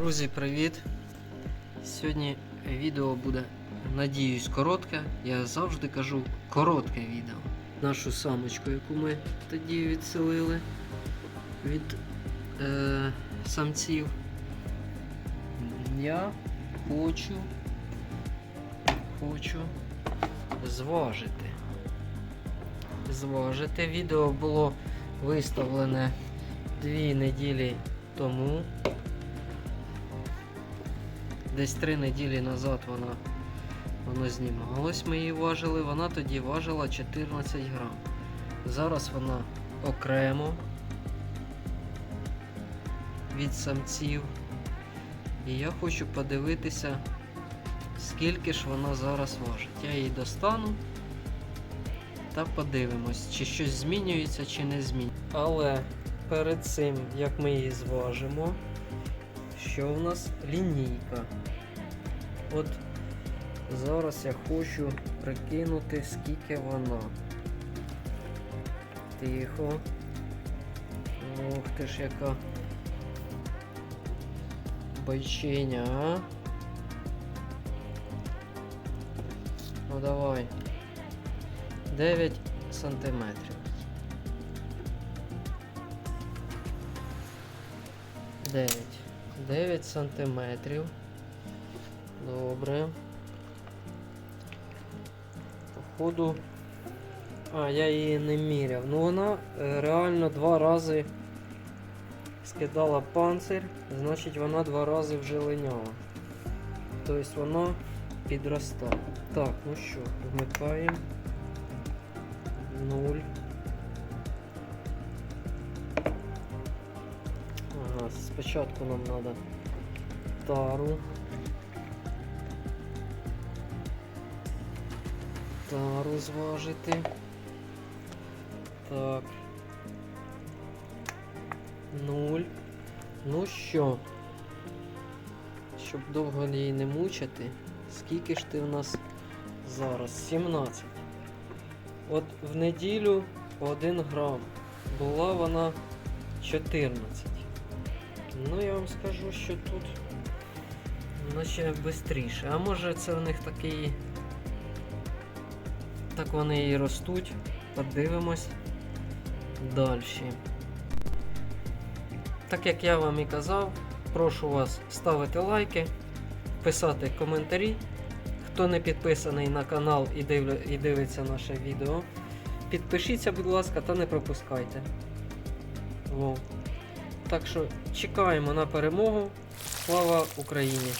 Друзі, привіт! Сьогодні відео буде, надіюсь, коротке. Я завжди кажу коротке відео. Нашу самочку, яку ми тоді відселили від е, самців. Я хочу, хочу зважити. Зважити. Відео було виставлене дві неділі тому. Десь три неділі назад вона, воно знімалось, ми її важили. Вона тоді важила 14 грам. Зараз вона окремо від самців. І я хочу подивитися, скільки ж вона зараз важить. Я її достану та подивимось, чи щось змінюється, чи не змінюється. Але перед цим, як ми її зважимо, що в нас лінійка. От зараз я хочу прикинути, скільки вона. Тихо. Ох ти ж яка бойчиня, а? Ну давай. 9 сантиметрів. 9. 9 сантиметрів. Добре. Походу. А, я її не міряв. Ну вона е, реально два рази скидала панцир, значить вона два рази вже линяла. Тобто вона підростала. Так, ну що, вмикаємо. 0. Ага, спочатку нам треба тару. Тару зважити. Так. Нуль. Ну що? Щоб довго її не мучити. Скільки ж ти в нас зараз? 17. От в неділю 1 грам. Була вона 14. Ну, я вам скажу, що тут наче швидше. А може це в них такий. Так вони і ростуть. Подивимось далі. Так як я вам і казав, прошу вас ставити лайки, писати коментарі. Хто не підписаний на канал і, дивля, і дивиться наше відео, підпишіться, будь ласка, та не пропускайте. Во. Так що чекаємо на перемогу. Слава Україні!